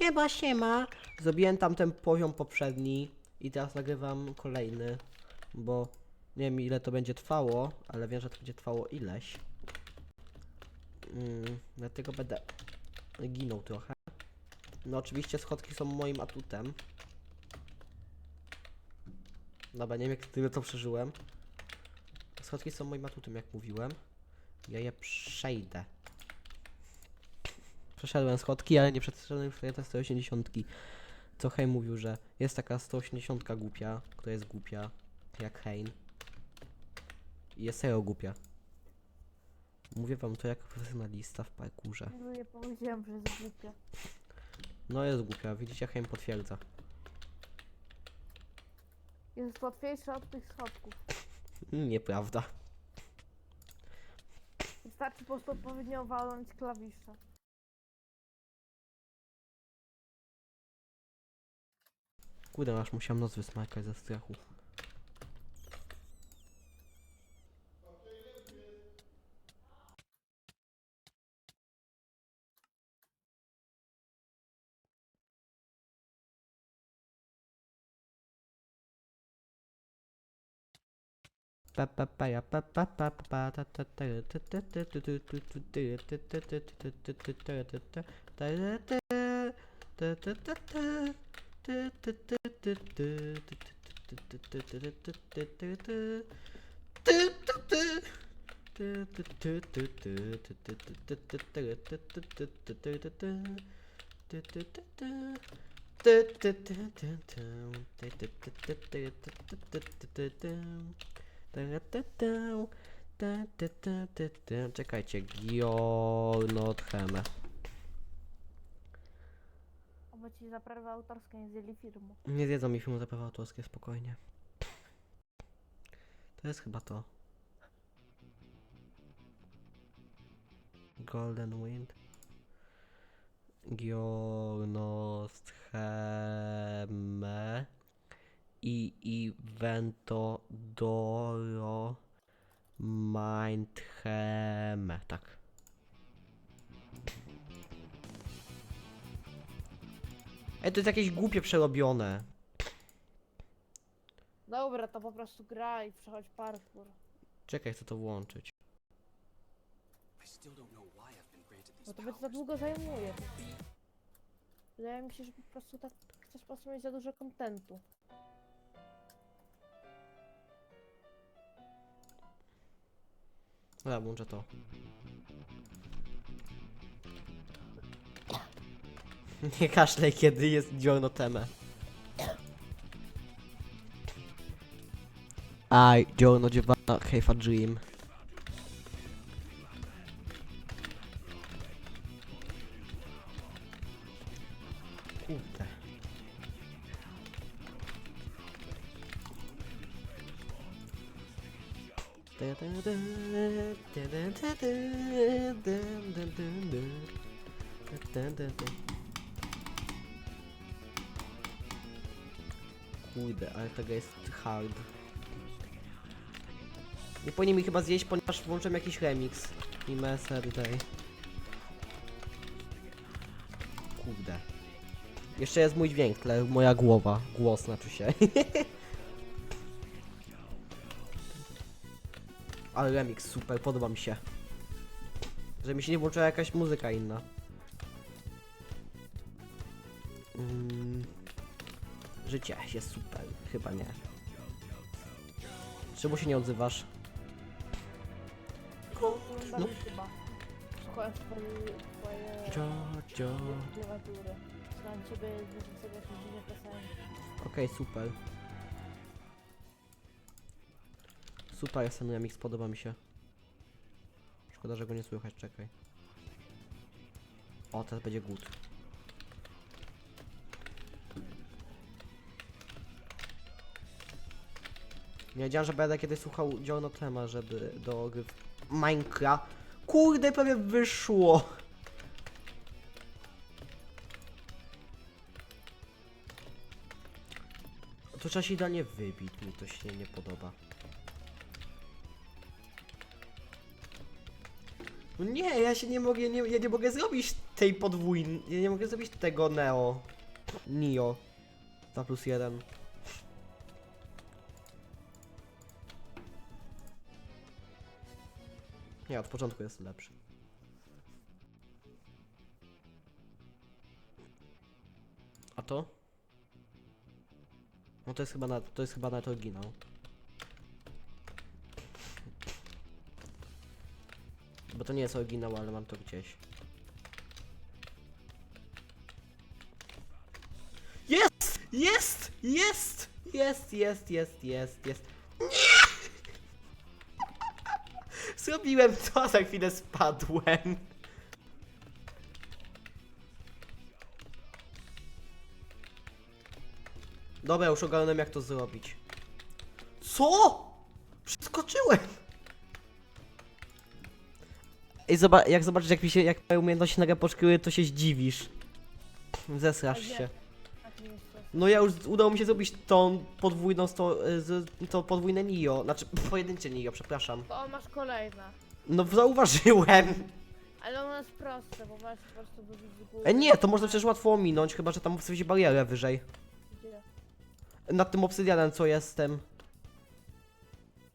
siema, siema. Zrobiłem tamten poziom poprzedni i teraz nagrywam kolejny, bo nie wiem ile to będzie trwało, ale wiem, że to będzie trwało ileś. Mm, dlatego będę ginął trochę. No oczywiście schodki są moim atutem. Dobra, nie wiem jak tyle to przeżyłem. Schodki są moim atutem, jak mówiłem. Ja je przejdę. Przeszedłem schodki, ale nie przeszedłem te 180. Co Hein mówił, że jest taka 180 głupia, która jest głupia, jak Hein. I jest serio głupia. Mówię wam to jak profesjonalista w parkurze. No nie powiedziałem, że jest głupia. No jest głupia, widzicie, Hein potwierdza. Jest łatwiejsza od tych schodków. Nieprawda. Wystarczy po prostu odpowiednio walnąć klawisze. Kurde, aż musiałem nos wysmakać ze strachu. Czekajcie, Gionot Heme bo ci za prawa autorskie nie zjeli filmu. Nie zjedzą mi filmu za prawa autorskie, spokojnie. To jest chyba to. Golden Wind. Giornostheme i Iventodoro Mindheme. Tak. Ej, to jest jakieś głupie przerobione. Dobra, to po prostu gra i przechodź parkour. Czekaj, chcę to włączyć. I still don't know why I've been granted Bo these to by za powers. długo zajmuje. Wydaje mi się, że po prostu tak chcesz po prostu mieć za dużo kontentu. Dobra, włączę to. Nie kaszlej, kiedy jest giornoteme. I, giorno giovanna, have a dream. Kurde, ale tego jest hard. Nie powinien mi chyba zjeść, ponieważ włączam jakiś remix. I mesę tutaj. Kurde. Jeszcze jest mój dźwięk, tle moja głowa. Głos znaczy się. Ale remix super, podoba mi się. Że mi się nie włączyła jakaś muzyka inna. Życie jest super, chyba nie. Czemu się nie odzywasz? Oglądam chyba. Słuchałem twoje, twoje Jojo. klawiatury. Słucham ciebie, piosenki. Okej, super. Super jest remix, podoba mi się. Szkoda, że go nie słychać, czekaj. O, teraz będzie good. Nie wiedziałem, że będę kiedyś słuchał Johna Tema, żeby do gry Minecraft. Kurde, prawie wyszło! To trzeba się idealnie wybić, mi to się nie podoba. No nie, ja się nie mogę, nie, ja nie mogę zrobić tej podwójnej. Ja nie mogę zrobić tego Neo. Nio. 2 plus 1. Nie, od początku jest lepszy. A to? No to jest chyba na, to jest chyba nawet oryginał. Bo to nie jest oryginał, ale mam to gdzieś. Jest! Jest! Jest! Jest, jest, jest, jest, jest. Zrobiłem to, a za chwilę spadłem. Dobra, już ogarnąłem jak to zrobić. Co? Przeskoczyłem! Ej, zobacz, jak zobaczysz jak mi się, jak moje umiejętności nagle poszkiły, to się zdziwisz. Zesrasz się. No ja już udało mi się zrobić tą podwójną, sto, y, z, to podwójne Nio, znaczy pojedyncze Nio, przepraszam. To masz kolejne. No zauważyłem! Ale ono jest proste, bo masz po prostu wybić z góry. E nie, to można przecież łatwo ominąć, chyba że tam wstawić barierę wyżej. Gdzie? Nad tym obsydianem co jestem.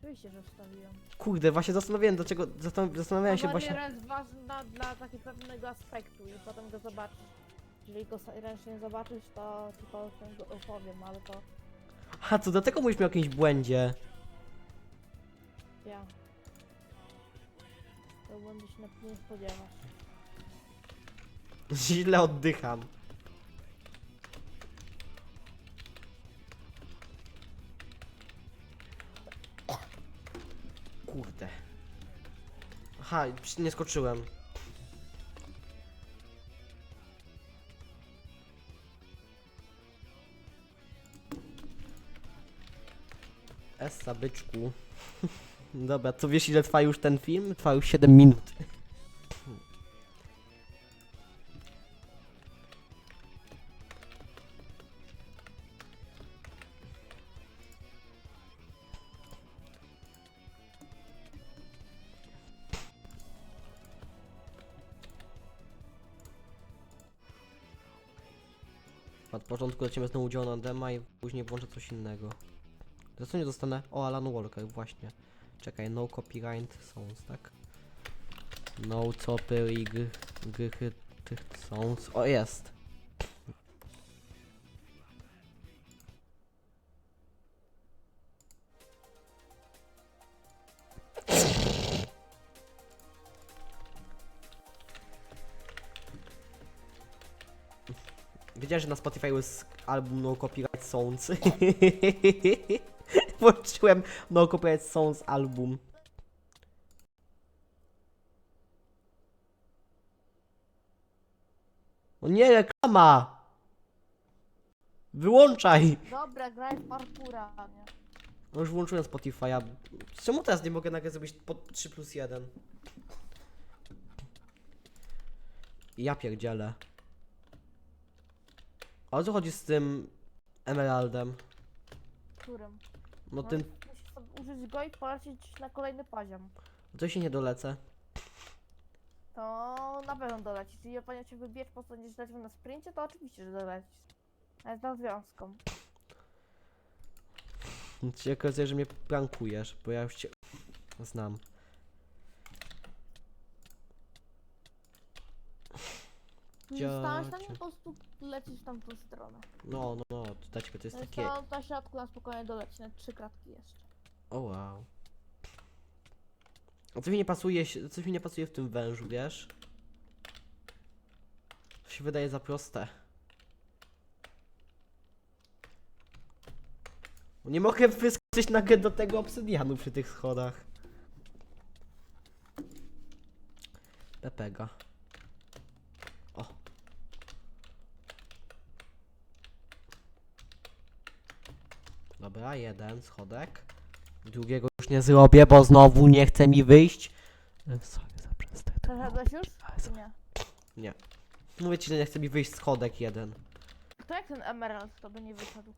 Oczywiście, że wstawiłem. Kurde, właśnie zastanawiałem dlaczego, zastan- zastanawiałem się właśnie. jest ważna dla takiego pewnego aspektu i potem go zobaczysz. Jeżeli go ręcznie zobaczysz, to tylko o tym go opowiem, ale to A, to dlatego mówisz mi o jakimś błędzie. ja. To błędu się na nie spodziewasz. Źle oddycham. Kurde. Aha, nie skoczyłem. Essa, byczku. Dobra, to wiesz ile trwa już ten film? Trwa już 7 minut. Od początku lecimy znowu Johna Dema i później włączę coś innego. Za co nie dostanę? O, Alan Walker, właśnie. Czekaj, no copyright songs, tak? No copyright gry tych songs. O, jest! Wiedziałem, że na Spotify jest album No Copyright Songs. Włączyłem No Copyright Songs album. O nie, reklama! Wyłączaj! Dobra, graj w parkura, nie? No już włączyłem Spotify'a. Czemu teraz nie mogę nagle zrobić po 3 plus 1? Ja pierdzielę. A o co chodzi z tym Emeraldem? Którym? No tym, Musisz sobie użyć go i polecieć na kolejny poziom. to się nie dolecę. To na pewno dolecisz. Jeżeli opowiedz cię wybierz, po co będziesz leciał na sprincie, to oczywiście, że dolecisz. Ale z rozwiązką. Ci okazuje, że mnie prankujesz, bo ja już cię znam. Dzia- stałeś tam i po prostu lecisz w tamtą stronę. No, no, no, to dać to jest takie... na środku na spokojnie doleci, na trzy kratki jeszcze. O wow. A coś mi nie pasuje, się- coś mi nie pasuje w tym wężu, wiesz? To się wydaje za proste. Nie mogę wyskoczyć nagle do tego obsydianu przy tych schodach. Pepega. Dobra, jeden schodek. Drugiego już nie zrobię, bo znowu nie chce mi wyjść. E, Sorry za. Przeszedłeś już? Ale nie? Nie. Mówię ci, że nie chce mi wyjść schodek jeden. To jak ten emerald to by nie wyszedł?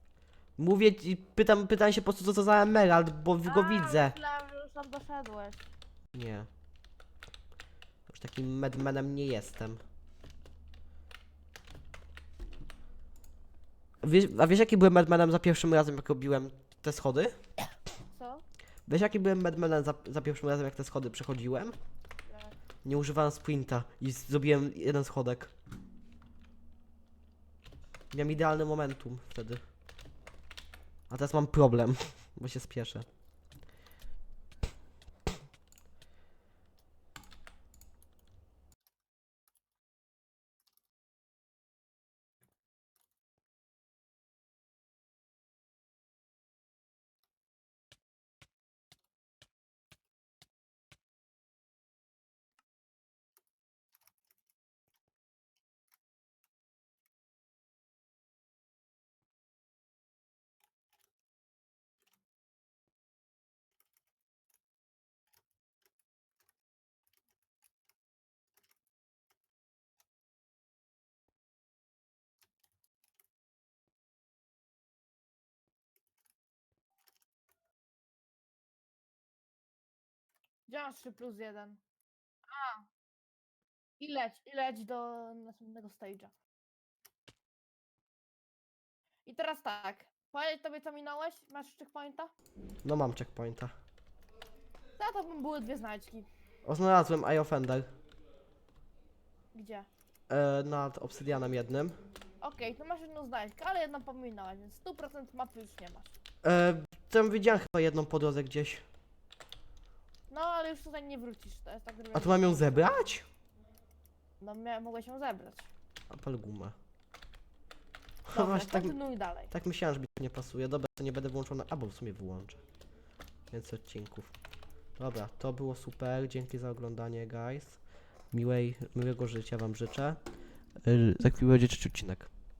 Mówię ci, pytam, pytam się po prostu co to za emerald, bo go A, widzę. Że już tam doszedłeś. Nie. Już takim madmanem nie jestem. Wiesz, a wiesz jaki byłem Madmanem za pierwszym razem, jak robiłem te schody? Co? Wiesz jaki byłem Madmanem za, za pierwszym razem, jak te schody przechodziłem? Jak? Nie używałem sprinta i zrobiłem jeden schodek. Miałem idealny momentum wtedy. A teraz mam problem, bo się spieszę. Masz 3 plus 1? A! I leć, i leć do następnego stage'a. I teraz tak. Powiedz tobie co minąłeś? Masz checkpointa? No mam checkpointa. Za to były dwie znajdźki. O, znalazłem Eye of Ender. Gdzie? E, nad obsydianem jednym. Okej, to masz jedną znajdźkę, ale jedną pominąłeś, więc 100% mapy już nie masz. E, tam widziałem chyba jedną po drodze gdzieś. No, ale już tutaj nie wrócisz, to jest tak A tu mam ją zebrać? No, mia- mogłeś ją zebrać. Apel gumę. Dobra, Właśnie tak, kontynuuj dalej. tak myślałem, że mi to nie pasuje. Dobra, to nie będę włączony. Albo w sumie wyłączę. Więcej odcinków. Dobra, to było super. Dzięki za oglądanie, guys. Miłej, miłego życia wam życzę. Yy, za chwilę będzie trzeci odcinek.